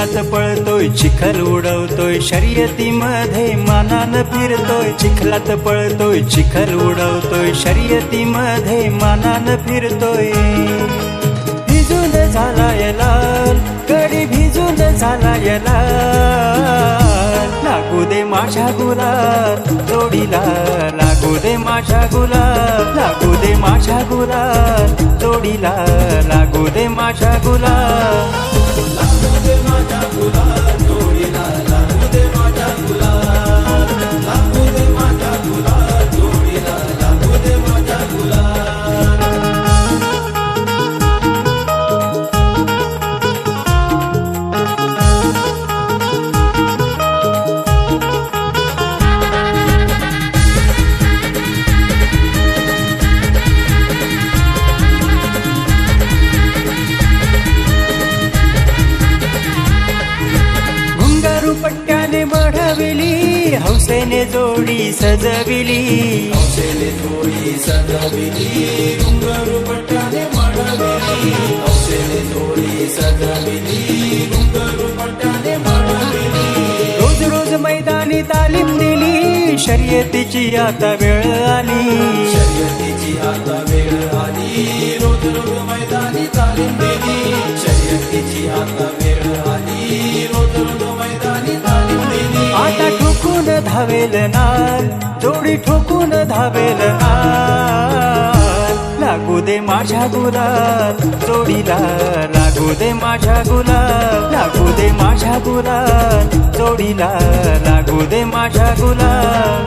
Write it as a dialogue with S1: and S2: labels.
S1: चिखल उडवतोय शर्यतीमध्ये मानानं फिरतोय चिखलात पळतोय चिखल उडवतोय शर्यतीमध्ये मानानं फिरतोय. भिजून झाला लाल कडी भिजून झाला लाल. लागू दे माझ्या गुलाब जोडीला लागू दे माझ्या गुलाब लागू दे माझ्या गुलाब जोडीला लागू दे माझ्या गुलाब love. हौसेने जोडी सजविली.
S2: हौसेने थोडी सजविली. घुंगरू पट्ट्याने मडविली. हौसेने थोडी सजविली. घुंगरू पट्ट्याने मडविली.
S1: रोज रोज मैदानी तालीम दिली. शर्यतीची आता वेळ आली.
S2: शर्यतीची आता वेळ आली. रोज रोज मैदानी तालीम दिली.
S1: धावेल नाल जोडी ठोकून धावेल नाल लागू दे माझ्या गुलाल जोडीला लागू दे माझ्या गुलाल. लागू दे माझ्या गुलाल जोडीला लागू दे माझ्या गुलाल.